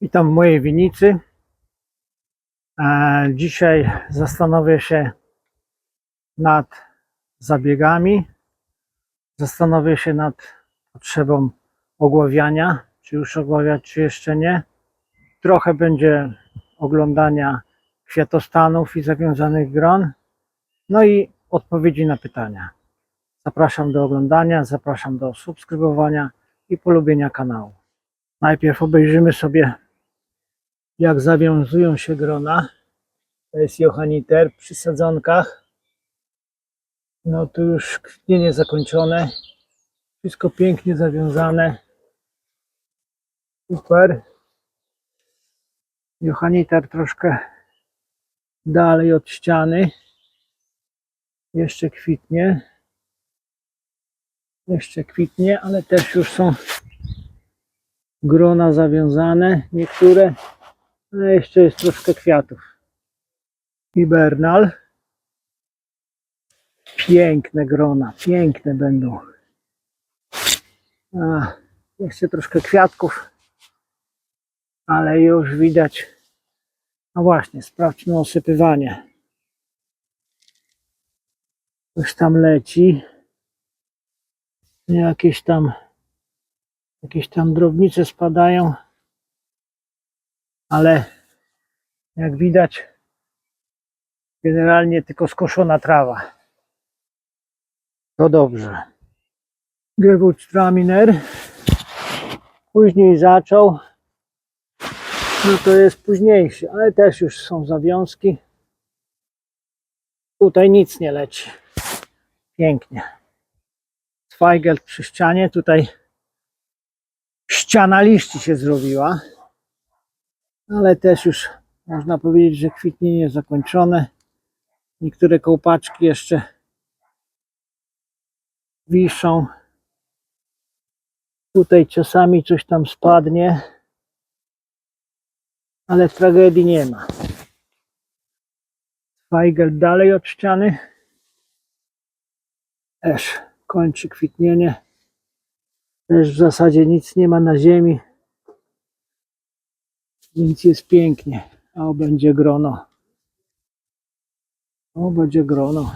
Witam w mojej winnicy. E, Dzisiaj zastanowię się nad zabiegami. Zastanowię się nad potrzebą ogławiania, czy już ogławiać, czy jeszcze nie. Trochę będzie oglądania kwiatostanów i zawiązanych gron. No i odpowiedzi na pytania. Zapraszam do oglądania, zapraszam do subskrybowania i polubienia kanału. Najpierw obejrzymy sobie, jak zawiązują się grona. To jest Johanniter przy sadzonkach. No tu już kwitnienie zakończone. Wszystko pięknie zawiązane. Super. Johanniter troszkę dalej od ściany. Jeszcze kwitnie. Jeszcze kwitnie, ale też już są grona zawiązane, niektóre, ale jeszcze jest troszkę kwiatów. Hibernal. Piękne grona, piękne będą. A, jeszcze troszkę kwiatków, ale już widać. No właśnie, sprawdźmy osypywanie. Coś tam leci. Jakieś tam jakieś tam drobnice spadają, ale jak widać, generalnie tylko skoszona trawa. To dobrze. Gewurztraminer później zaczął. No to jest późniejszy, ale też już są zawiązki. Tutaj nic nie leci. Pięknie. Zweigelt przy ścianie, tutaj ściana liści się zrobiła, ale też już można powiedzieć, że kwitnienie zakończone. Niektóre kołpaczki jeszcze wiszą. Tutaj czasami coś tam spadnie, ale tragedii nie ma. Feigel dalej od ściany. Też kończy kwitnienie. Też w zasadzie nic nie ma na ziemi. Więc jest pięknie. A będzie grono. O będzie grono.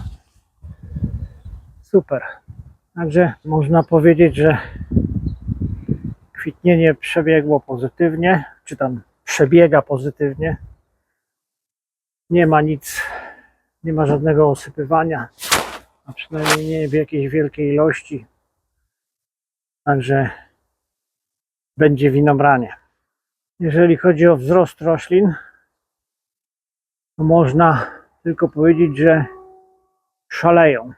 Super. Także można powiedzieć, że kwitnienie przebiegło pozytywnie, czy tam przebiega pozytywnie. Nie ma nic, nie ma żadnego osypywania, a przynajmniej nie w jakiejś wielkiej ilości. Także będzie winobranie. Jeżeli chodzi o wzrost roślin, to można tylko powiedzieć, że szaleją.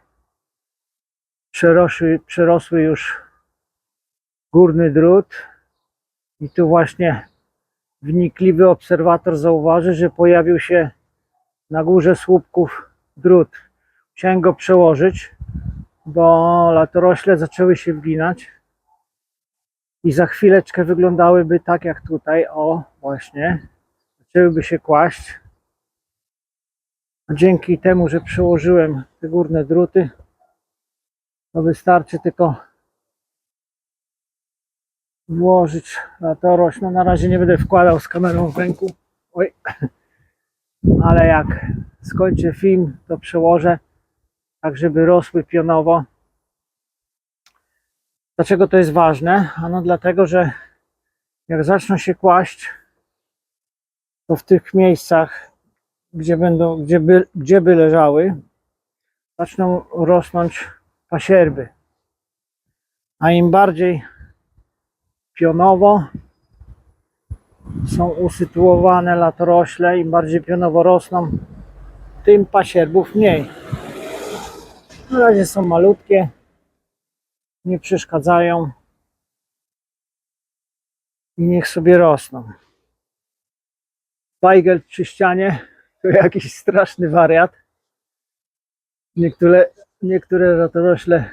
Przerosły, przerosły już górny drut i tu właśnie wnikliwy obserwator zauważy, że pojawił się na górze słupków drut. Chciałem go przełożyć, bo latorośle zaczęły się wginać i za chwileczkę wyglądałyby tak jak tutaj, o właśnie, zaczęłyby się kłaść. A dzięki temu, że przełożyłem te górne druty, to wystarczy tylko włożyć latorośl. No na razie nie będę wkładał z kamerą w ręku, oj, ale jak skończę film, to przełożę tak, żeby rosły pionowo. Dlaczego to jest ważne? Ano dlatego, że jak zaczną się kłaść, to w tych miejscach, gdzie będą, gdzie by, gdzie by leżały, zaczną rosnąć pasierby. A im bardziej pionowo są usytuowane latorośle, im bardziej pionowo rosną, tym pasierbów mniej. Na razie są malutkie, nie przeszkadzają i niech sobie rosną. Weigel przy ścianie to jakiś straszny wariat. Niektóre, niektóre latorośle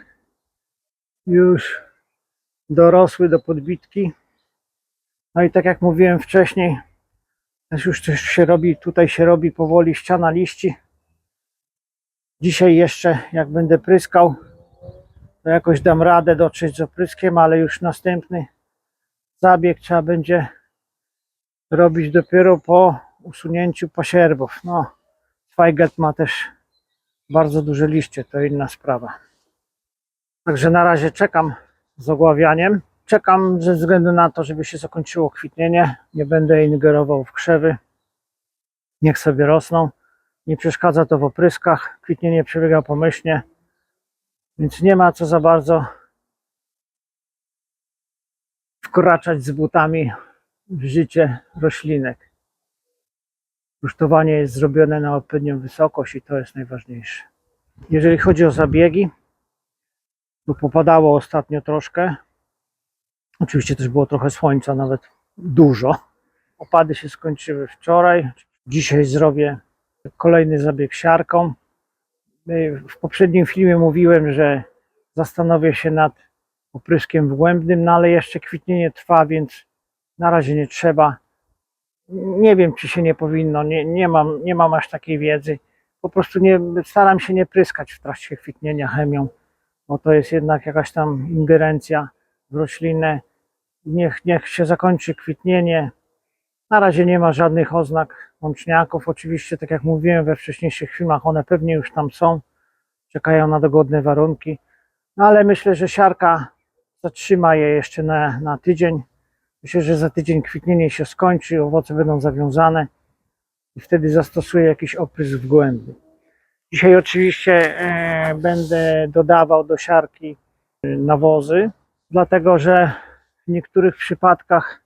już dorosły do podbitki. No i tak jak mówiłem wcześniej, też już coś się robi, tutaj się robi powoli ściana liści. Dzisiaj jeszcze, jak będę pryskał, to jakoś dam radę dotrzeć z opryskiem, ale już następny zabieg trzeba będzie robić dopiero po usunięciu pasierbów. No, Zweigelt ma też bardzo duże liście, to inna sprawa. Także na razie czekam z ogławianiem. Czekam ze względu na to, żeby się zakończyło kwitnienie. Nie będę ingerował w krzewy. Niech sobie rosną. Nie przeszkadza to w opryskach. Kwitnienie przebiega pomyślnie, więc nie ma co za bardzo wkraczać z butami w życie roślinek. Rusztowanie jest zrobione na odpowiednią wysokość i to jest najważniejsze. Jeżeli chodzi o zabiegi, to popadało ostatnio troszkę. Oczywiście też było trochę słońca, nawet dużo. Opady się skończyły wczoraj. Dzisiaj zrobię kolejny zabieg siarką. W poprzednim filmie mówiłem, że zastanowię się nad opryskiem wgłębnym, no ale jeszcze kwitnienie trwa, więc na razie nie trzeba. Nie wiem, czy się nie powinno, nie, nie, mam, nie mam aż takiej wiedzy. Po prostu nie, staram się nie pryskać w trakcie kwitnienia chemią, bo to jest jednak jakaś tam ingerencja w roślinę. Niech, niech się zakończy kwitnienie. Na razie nie ma żadnych oznak łączniaków. Oczywiście, tak jak mówiłem we wcześniejszych filmach, one pewnie już tam są, czekają na dogodne warunki. No ale myślę, że siarka zatrzyma je jeszcze na, na tydzień. Myślę, że za tydzień kwitnienie się skończy, owoce będą zawiązane i wtedy zastosuję jakiś oprysk w głębi. Dzisiaj oczywiście e, będę dodawał do siarki e, nawozy, dlatego że w niektórych przypadkach,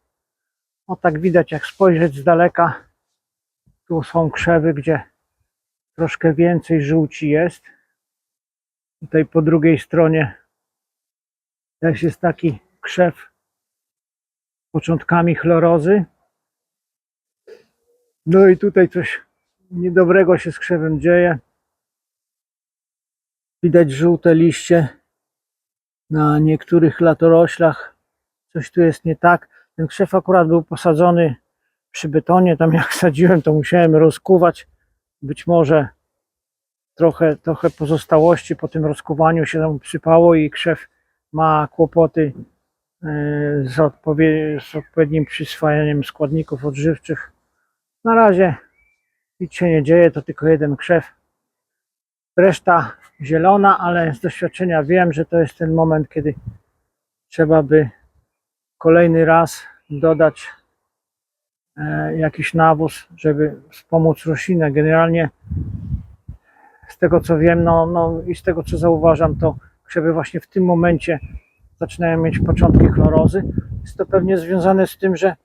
no tak widać jak spojrzeć z daleka, tu są krzewy, gdzie troszkę więcej żółci jest. Tutaj po drugiej stronie też jest taki krzew z początkami chlorozy. No i tutaj coś niedobrego się z krzewem dzieje. Widać żółte liście na niektórych latoroślach. Coś tu jest nie tak. Ten krzew akurat był posadzony przy betonie. Tam jak sadziłem, to musiałem rozkuwać. Być może trochę, trochę pozostałości po tym rozkuwaniu się tam przypało i krzew ma kłopoty e, z, z odpowiednim przyswajaniem składników odżywczych. Na razie nic się nie dzieje, to tylko jeden krzew. Reszta zielona, ale z doświadczenia wiem, że to jest ten moment, kiedy trzeba by kolejny raz dodać e, jakiś nawóz, żeby wspomóc roślinę. Generalnie z tego co wiem, no, no i z tego co zauważam, to krzewy właśnie w tym momencie zaczynają mieć początki chlorozy. Jest to pewnie związane z tym, że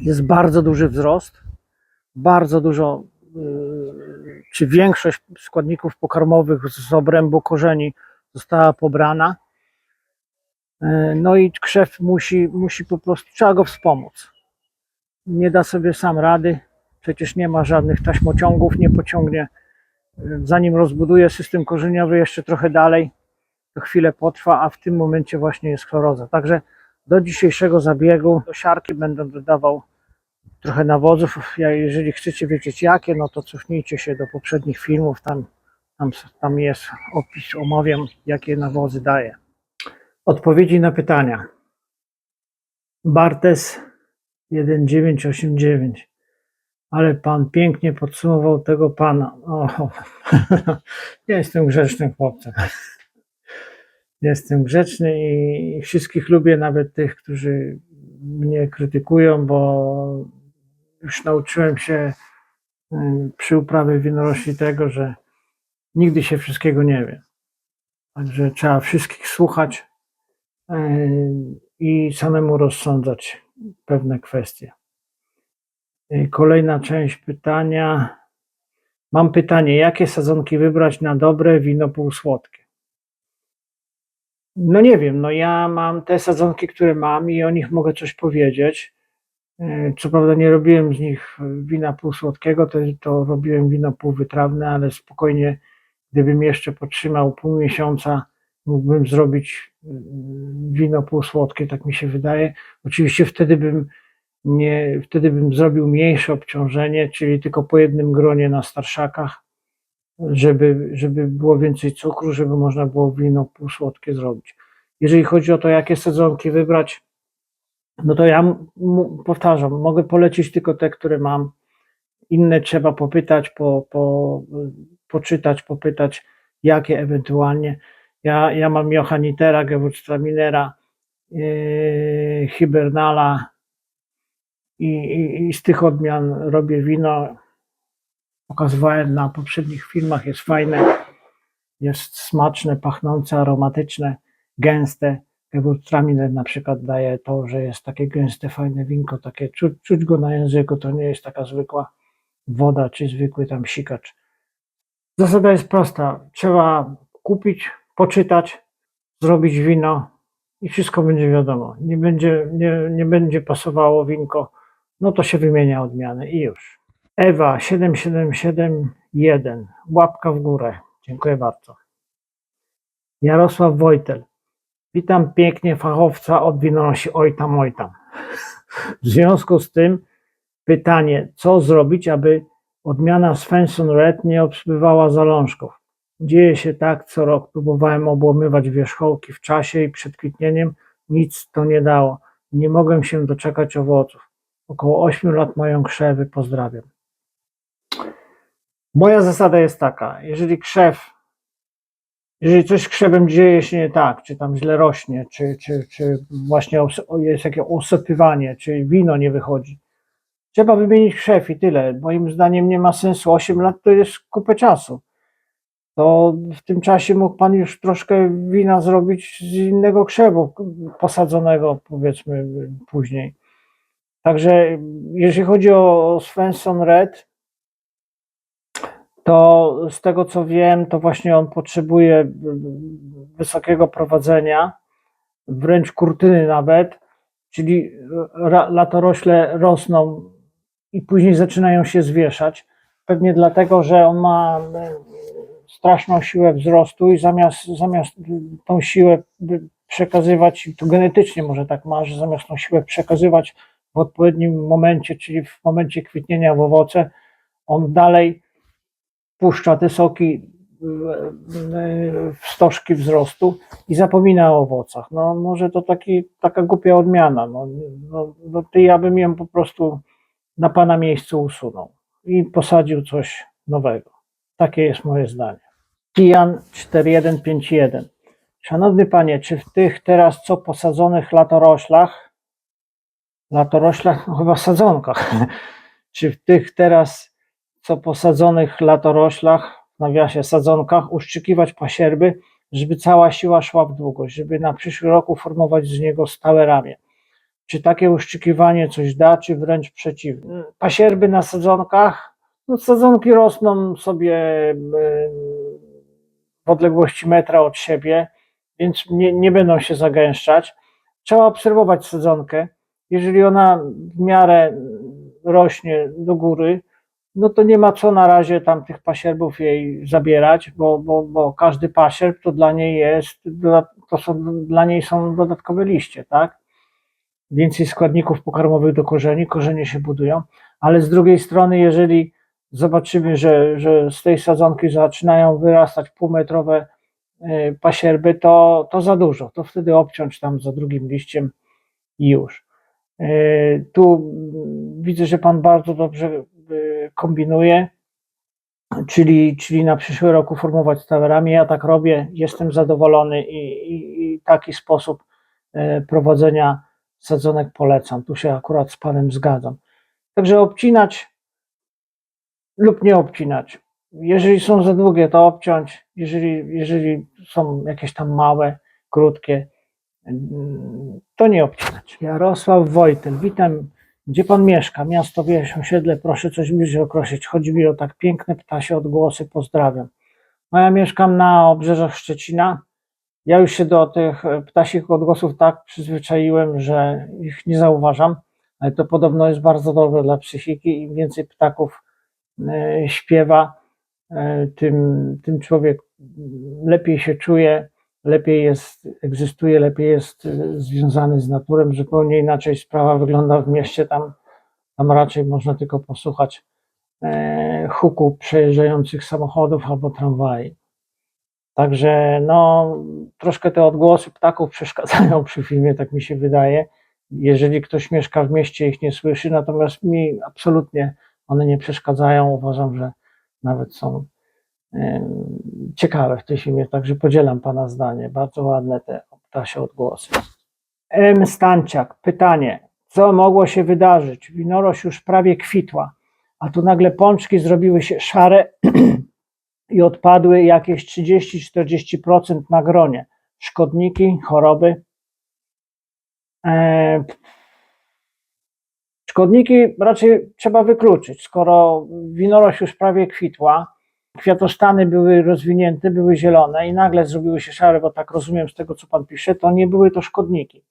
jest bardzo duży wzrost, bardzo dużo, yy, czy większość składników pokarmowych z obrębu korzeni została pobrana. Yy, No i krzew musi, musi po prostu, trzeba go wspomóc. Nie da sobie sam rady, przecież nie ma żadnych taśmociągów, nie pociągnie zanim rozbuduje system korzeniowy jeszcze trochę dalej, to chwilę potrwa, a w tym momencie właśnie jest chloroza. Także do dzisiejszego zabiegu do siarki będę dodawał trochę nawozów. Jeżeli chcecie wiedzieć jakie, no to cofnijcie się do poprzednich filmów, tam, tam, tam jest opis, omawiam jakie nawozy daję. Odpowiedzi na pytania. Bartes 1989 ale pan pięknie podsumował tego pana. O, ja jestem grzecznym chłopcem. Jestem grzeczny i wszystkich lubię, nawet tych, którzy mnie krytykują, bo już nauczyłem się przy uprawie winorośli tego, że nigdy się wszystkiego nie wie. Także trzeba wszystkich słuchać i samemu rozsądzać pewne kwestie. Y, Kolejna część pytania. Mam pytanie, jakie sadzonki wybrać na dobre wino półsłodkie? No nie wiem, no ja mam te sadzonki, które mam i o nich mogę coś powiedzieć. Y, Co prawda nie robiłem z nich wina półsłodkiego, to, to robiłem wino półwytrawne, ale spokojnie, gdybym jeszcze potrzymał pół miesiąca, mógłbym zrobić y, wino półsłodkie, tak mi się wydaje. Oczywiście wtedy bym nie, wtedy bym zrobił mniejsze obciążenie, czyli tylko po jednym gronie na starszakach, żeby, żeby było więcej cukru, żeby można było wino półsłodkie zrobić. Jeżeli chodzi o to, jakie sadzonki wybrać, no to ja powtarzam, mogę polecić tylko te, które mam. Inne trzeba popytać, po, po, poczytać, popytać, jakie ewentualnie. Ja, ja mam Johannitera, Gewürztraminera, yy, Hibernala i, i, i z tych odmian robię wino. Pokazywałem na poprzednich filmach, jest fajne, jest smaczne, pachnące, aromatyczne, gęste. Gewürztraminer na przykład daje to, że jest takie gęste, fajne winko, takie czuć, czuć go na języku, to nie jest taka zwykła woda czy zwykły tam sikacz. Zasada jest prosta. Trzeba kupić, poczytać, zrobić wino i wszystko będzie wiadomo. Nie będzie, nie, nie będzie pasowało winko, no to się wymienia odmiany i już. Ewa 7771, łapka w górę. Dziękuję bardzo. Jarosław Wojtel. Witam pięknie fachowca od winonosi Ojtam Ojtam. W związku z tym pytanie, co zrobić, aby odmiana Svensson Red nie obsływała zalążków? Dzieje się tak, co rok próbowałem obłamywać wierzchołki w czasie i przed kwitnieniem nic to nie dało. Nie mogłem się doczekać owoców. Około 8 lat mają krzewy, pozdrawiam. Moja zasada jest taka, jeżeli krzew jeżeli coś z krzewem dzieje się nie tak, czy tam źle rośnie, czy, czy, czy właśnie jest jakieś osypywanie, czy wino nie wychodzi, trzeba wymienić krzew i tyle. Moim zdaniem nie ma sensu. 8 lat to jest kupę czasu. To w tym czasie mógł Pan już troszkę wina zrobić z innego krzewu, posadzonego powiedzmy później. Także jeżeli chodzi o Svensson Red, to z tego co wiem, to właśnie on potrzebuje wysokiego prowadzenia, wręcz kurtyny nawet, czyli latorośle rosną i później zaczynają się zwieszać. Pewnie dlatego, że on ma straszną siłę wzrostu i zamiast, zamiast tą siłę przekazywać, tu genetycznie może tak ma, że zamiast tą siłę przekazywać w odpowiednim momencie, czyli w momencie kwitnienia w owoce, on dalej puszcza te soki w- w stożki wzrostu i zapomina o owocach. No może to taki, taka głupia odmiana. No, no, no to ja bym ją po prostu na pana miejscu usunął i posadził coś nowego. Takie jest moje zdanie. Kijan 4151. Szanowny panie, czy w tych teraz co posadzonych latoroślach, latoroślach, no chyba sadzonkach, czy w tych teraz co posadzonych latoroślach, w nawiasie sadzonkach, uszczykiwać pasierby, żeby cała siła szła w długość, żeby na przyszły roku formować z niego stałe ramię. Czy takie uszczykiwanie coś da, czy wręcz przeciwnie? Pasierby na sadzonkach, no sadzonki rosną sobie w odległości metra od siebie, więc nie, nie będą się zagęszczać. Trzeba obserwować sadzonkę. Jeżeli ona w miarę rośnie do góry, no to nie ma co na razie tam tych pasierbów jej zabierać, bo, bo, bo każdy pasierb to dla niej jest, to są, dla niej są dodatkowe liście, tak? Więcej składników pokarmowych do korzeni, korzenie się budują, ale z drugiej strony, jeżeli zobaczymy, że, że z tej sadzonki zaczynają wyrastać półmetrowe y, pasierby, to, to za dużo, to wtedy obciąć tam za drugim liściem i już. Y, Tu widzę, że Pan bardzo dobrze y, kombinuje, czyli, czyli na przyszły roku formować stałe ramię. Ja tak robię, jestem zadowolony i, i, i taki sposób prowadzenia sadzonek polecam. Tu się akurat z Panem zgadzam. Także obcinać lub nie obcinać. Jeżeli są za długie, to obciąć. Jeżeli, jeżeli są jakieś tam małe, krótkie, mm, to nie obcinać. Jarosław Wojtel, witam. Gdzie pan mieszka? Miasto, wieś, osiedle, proszę coś bliżej określić. Chodzi mi o tak piękne ptasie odgłosy, pozdrawiam. No ja mieszkam na obrzeżach Szczecina. Ja już się do tych ptasich odgłosów tak przyzwyczaiłem, że ich nie zauważam, ale to podobno jest bardzo dobre dla psychiki. Im więcej ptaków śpiewa, e, tym, tym człowiek lepiej się czuje, lepiej jest, egzystuje, lepiej jest e, związany z naturą. Zupełnie inaczej sprawa wygląda w mieście. Tam, tam raczej można tylko posłuchać e, huku przejeżdżających samochodów albo tramwaj. Także no, troszkę te odgłosy ptaków przeszkadzają przy filmie, tak mi się wydaje. Jeżeli ktoś mieszka w mieście, ich nie słyszy, natomiast mi absolutnie one nie przeszkadzają. Uważam, że nawet są e, ciekawe w tej filmie, także podzielam Pana zdanie. Bardzo ładne te ptasie odgłosy. M. Stanciak, pytanie. Co mogło się wydarzyć? Winorość już prawie kwitła, a tu nagle pączki zrobiły się szare i odpadły jakieś 30-40% na gronie. Szkodniki, choroby. Eee, Szkodniki raczej trzeba wykluczyć, skoro winorość już prawie kwitła, kwiatostany były rozwinięte, były zielone i nagle zrobiły się szare, bo tak rozumiem z tego, co Pan pisze, to nie były to szkodniki.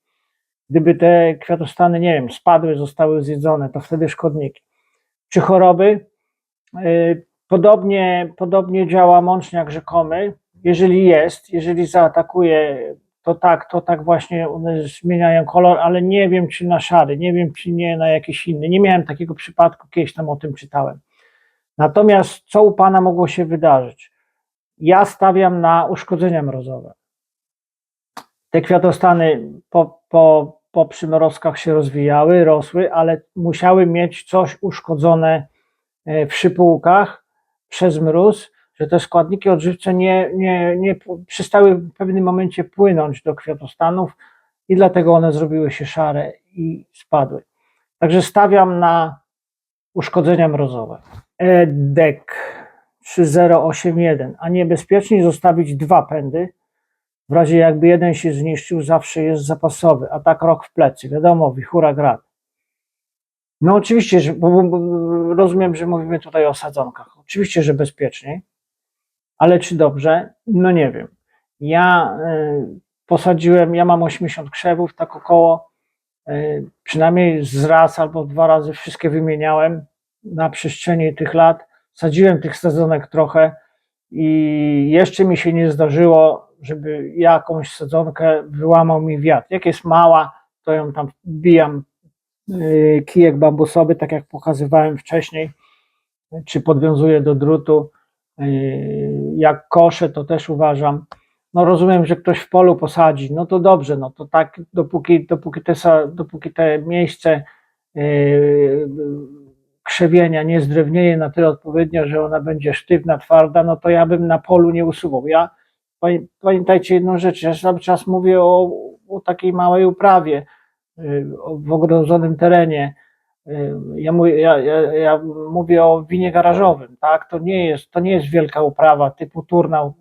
Gdyby te kwiatostany, nie wiem, spadły, zostały zjedzone, to wtedy szkodniki. Czy choroby? Yy, Podobnie, podobnie działa mączniak rzekomy. Jeżeli jest, jeżeli zaatakuje, to tak, to tak właśnie one zmieniają kolor, ale nie wiem, czy na szary, nie wiem, czy nie na jakiś inny. Nie miałem takiego przypadku, kiedyś tam o tym czytałem. Natomiast co u Pana mogło się wydarzyć? Ja stawiam na uszkodzenia mrozowe. Te kwiatostany po, po, po przymrozkach się rozwijały, rosły, ale musiały mieć coś uszkodzone e, w szypułkach przez mróz, że te składniki odżywcze nie, nie, nie przestały w pewnym momencie płynąć do kwiatostanów i dlatego one zrobiły się szare i spadły. Także stawiam na uszkodzenia mrozowe. EDEC 3081, a niebezpieczniej zostawić dwa pędy. W razie jakby jeden się zniszczył, zawsze jest zapasowy, a tak rok w plecy. Wiadomo, wichura grad. No oczywiście, że, bo, bo rozumiem, że mówimy tutaj o sadzonkach. Oczywiście, że bezpieczniej, ale czy dobrze? No nie wiem. Ja y, posadziłem, ja mam 80 krzewów, tak około, y, przynajmniej z raz albo dwa razy wszystkie wymieniałem na przestrzeni tych lat. Sadziłem tych sadzonek trochę i jeszcze mi się nie zdarzyło, żeby jakąś sadzonkę wyłamał mi wiatr. Jak jest mała, to ją tam wbijam y, kijek bambusowy, tak jak pokazywałem wcześniej, czy podwiązuję do drutu. Y, Jak koszę, to też uważam. No rozumiem, że ktoś w polu posadzi, no to dobrze, no to tak, dopóki, dopóki, te, dopóki te miejsce yy, krzewienia nie zdrewnieje na tyle odpowiednio, że ona będzie sztywna, twarda, no to ja bym na polu nie usuwał. Ja pamię- pamiętajcie jedną rzecz, ja cały czas mówię o, o takiej małej uprawie, yy, w ogrodzonym terenie. Ja mówię, ja, ja, ja mówię o winie garażowym, tak? To nie jest, to nie jest wielka uprawa typu turnał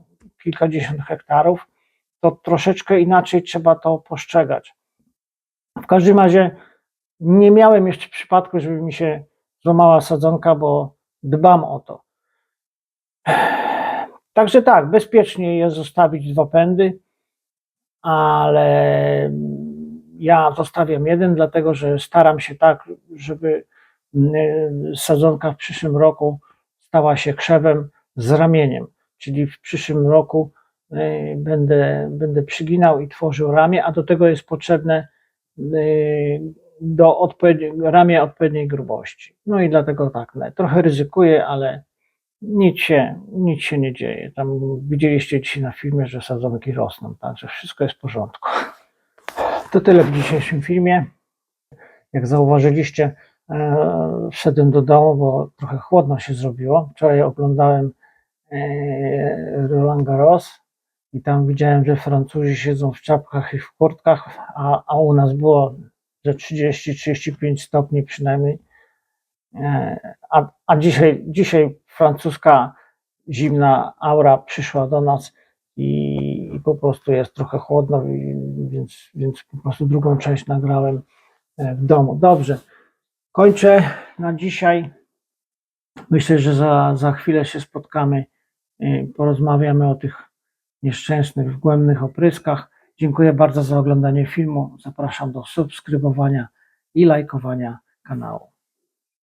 kilkadziesiąt hektarów. To troszeczkę inaczej trzeba to postrzegać. W każdym razie nie miałem jeszcze przypadku, żeby mi się złamała sadzonka, bo dbam o to. Także tak, bezpiecznie jest zostawić dwa pędy, ale ja zostawiam jeden, dlatego że staram się tak, żeby mm, sadzonka w przyszłym roku stała się krzewem z ramieniem, czyli w przyszłym roku y, będę, będę przyginał i tworzył ramię, a do tego jest potrzebne y, do odpowiedniej, ramię odpowiedniej grubości. No i dlatego tak, trochę ryzykuję, ale nic się, nic się nie dzieje. Tam widzieliście dzisiaj na filmie, że sadzonki rosną, także wszystko jest w porządku. To tyle w dzisiejszym filmie. Jak zauważyliście, e, wszedłem do domu, bo trochę chłodno się zrobiło. Wczoraj oglądałem e, Roland Garros i tam widziałem, że Francuzi siedzą w czapkach i w kurtkach, a, a u nas było że 30-35 stopni przynajmniej. E, A, a dzisiaj, dzisiaj francuska zimna aura przyszła do nas po prostu jest trochę chłodno, więc, więc po prostu drugą część nagrałem e, w domu. Dobrze, kończę na dzisiaj. Myślę, że za, za chwilę się spotkamy, e, porozmawiamy o tych nieszczęsnych, wgłębnych opryskach. Dziękuję bardzo za oglądanie filmu. Zapraszam do subskrybowania i lajkowania kanału.